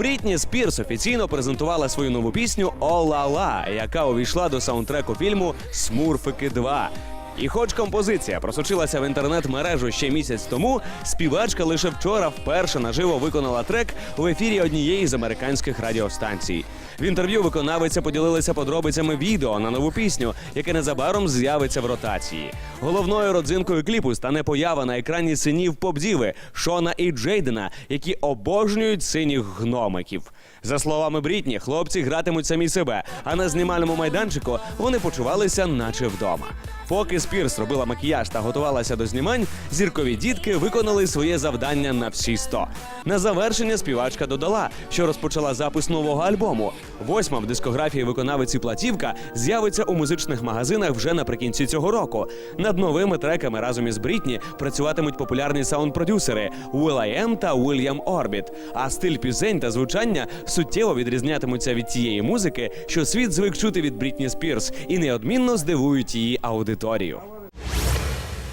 Брітні Спірс офіційно презентувала свою нову пісню «О-ла-ла», яка увійшла до саундтреку фільму Смурфики 2». І хоч композиція просочилася в інтернет-мережу ще місяць тому, співачка лише вчора вперше наживо виконала трек в ефірі однієї з американських радіостанцій. В інтерв'ю виконавиця поділилася подробицями відео на нову пісню, яке незабаром з'явиться в ротації. Головною родзинкою кліпу стане поява на екрані синів поп-діви Шона і Джейдена, які обожнюють синіх гномиків. За словами Брітні, хлопці гратимуть самі себе, а на знімальному майданчику вони почувалися, наче вдома. Поки Спірс робила макіяж та готувалася до знімань, зіркові дітки виконали своє завдання на всі 100. На завершення співачка додала, що розпочала запис нового альбому. Восьма в дискографії виконавиці платівка з'явиться у музичних магазинах вже наприкінці цього року. Над новими треками разом із Брітні працюватимуть популярні саунд-продюсери Will.i.am та William Orbit. А стиль пісень та звучання суттєво відрізнятимуться від тієї музики, що світ звик чути від Брітні Спірс, і неодмінно здивують її аудиторію. auditório.